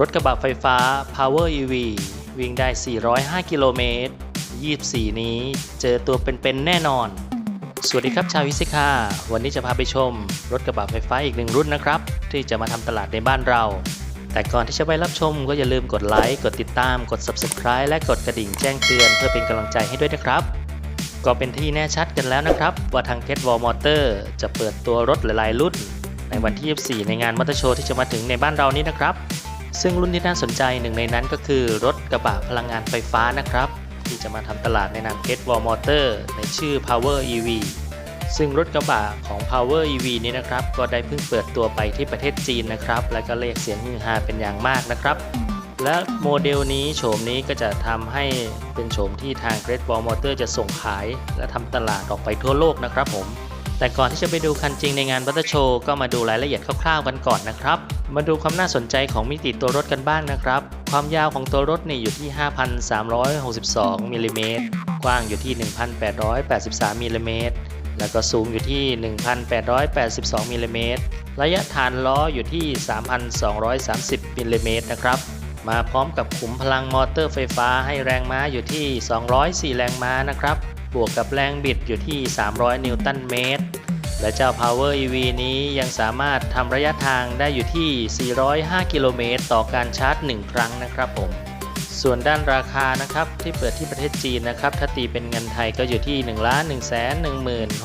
รถกระบะไฟฟ้า Power EV วิ่งได้ 405 กิโลเมตร 24 นี้เจอตัวเป็นๆแน่นอน สวัสดีครับชาววิสิกาวันนี้จะพาไปชม รถกระบะไฟฟ้าอีกหนึ่งรุ่นนะครับ ที่จะมาทำตลาดในบ้านเรา แต่ก่อนที่จะไปรับชมก็อย่าลืมกดไลค์ กดติดตาม กด Subscribe และกดกระดิ่งแจ้งเตือนเพื่อเป็นกำลังใจให้ด้วยนะครับ ก็เป็นที่แน่ชัดกันแล้วนะครับ ว่าทาง g e t w a l Motor จะเปิดตัวรถหลายๆ รุ่น ในวันที่ 24 ในงานมอเตอร์โชว์ที่จะมาถึงในบ้านเรานี้นะครับ ซึ่งรุ่นที่น่าสนใจหนึ่งในนั้นก็คือรถกระบะพลังงานไฟฟ้านะครับ ที่จะมาทำตลาดในนาม g e t w a l Motor ในชื่อ Power EV ซึ่งรถกระบะของ Power EV นี้นะครับ ก็ได้เพิ่งเปิดตัวไปที่ประเทศจีนนะครับ และก็เรียกเสียงฮือฮาเป็นอย่างมากนะครับ และโมเดลนี้โฉมนี้ก็จะทำให้เป็นโฉมที่ทาง Great Wall Motor จะส่งขาย และทำตลาดออกไปทั่วโลกนะครับผม แต่ก่อนที่จะไปดูคันจริงในงานบัตเตอร์โชว์ก็มาดูรายละเอียดคร่าวๆกันก่อนนะครับ มาดูความน่าสนใจของมิติตัวรถกันบ้างนะครับ ความยาวของตัวรถนี่อยู่ที่ 5,362มิลลิเมตรกว้างอยู่ที่ 1,883มิลลิเมตรแล้วก็สูงอยู่ที่ 1,882มิลลิเมตรระยะฐานล้ออยู่ที่ 3,230มิลลิเมตรนะครับ มาพร้อมกับขุมพลังมอเตอร์ไฟฟ้าให้แรงม้าอยู่ที่ 204 แรงม้านะครับ บวกกับแรงบิดอยู่ที่ 300 นิวตันเมตร และเจ้า Power EV นี้ยังสามารถทำระยะทางได้อยู่ที่ 405 กิโลเมตร ต่อการชาร์จ 1 ครั้งนะครับผม ส่วนด้านราคานะครับที่เปิดที่ประเทศจีนนะครับถ้าตีเป็นเงินไทยก็อยู่ที่ 1 1 1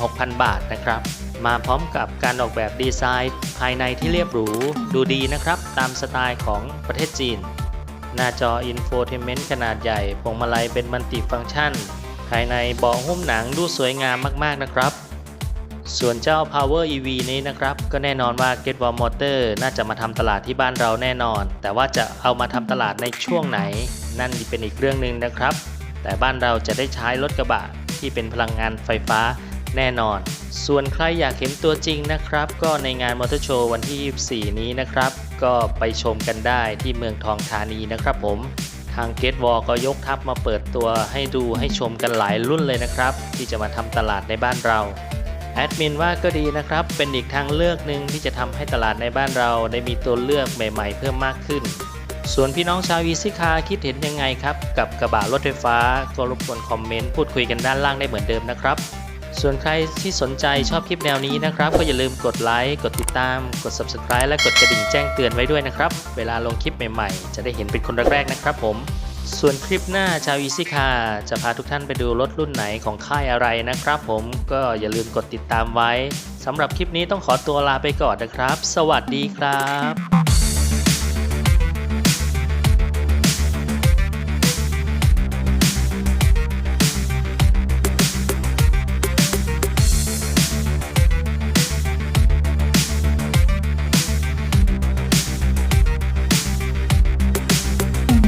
6 0 0 0 บาทนะครับมาพร้อมกับการออกแบบดีไซน์ ภายในที่เรียบหรู ดูดีนะครับ ตามสไตล์ของประเทศจีน หน้าจอ Infotainment ขนาดใหญ่พวงมาลัยเป็นมัลติฟังก์ชัน ภายในเบาะหุ้มหนังดูสวยงามมากๆนะครับ ส่วนเจ้า Power EV นี้นะครับ ก็แน่นอนว่า g e t w a l Motor น่าจะมาทำตลาดที่บ้านเราแน่นอน แต่ว่าจะเอามาทำตลาดในช่วงไหน นั่นเป็นอีกเรื่องหนึ่งนะครับ แต่บ้านเราจะได้ใช้รถกระบะที่เป็นพลังงานไฟฟ้าแน่นอน ส่วนใครอยากเห็นตัวจริงนะครับ ก็ในงานมอเตอร์โชว์วันที่ 24 นี้นะครับ ก็ไปชมกันได้ที่เมืองทองธานีนะครับผมางเกตวอลก็ยกทัพมาเปิดตัวให้ดูให้ชมกันหลายรุ่นเลยนะครับ ที่จะมาทำตลาดในบ้านเราแอดมินว่าก็ดีนะครับ เป็นอีกทางเลือกหนึ่งที่จะทำให้ตลาดในบ้านเราได้มีตัวเลือกใหม่ ๆ เพิ่มมากขึ้น ส่วนพี่น้องชาวอีซิคาคิดเห็นยังไงครับ กับกระบะรถไฟฟ้าก็รบกวนคอมเมนต์พูดคุยกันด้านล่างได้เหมือนเดิมนะครับ ส่วนใครที่สนใจชอบคลิปแนวนี้นะครับ ก็อย่าลืมกดไลค์ กดติดตาม กด Subscribe และกดกระดิ่งแจ้งเตือนไว้ด้วยนะครับ เวลาลงคลิปใหม่ๆ จะได้เห็นเป็นคนแรกๆนะครับผม ส่วนคลิปหน้าชาวอีซิคาจะพาทุกท่านไปดูรถรุ่นไหนของค่ายอะไรนะครับผมก็อย่าลืมกดติดตามไว้สำหรับคลิปนี้ต้องขอตัวลาไปก่อนนะครับ สวัสดีครับ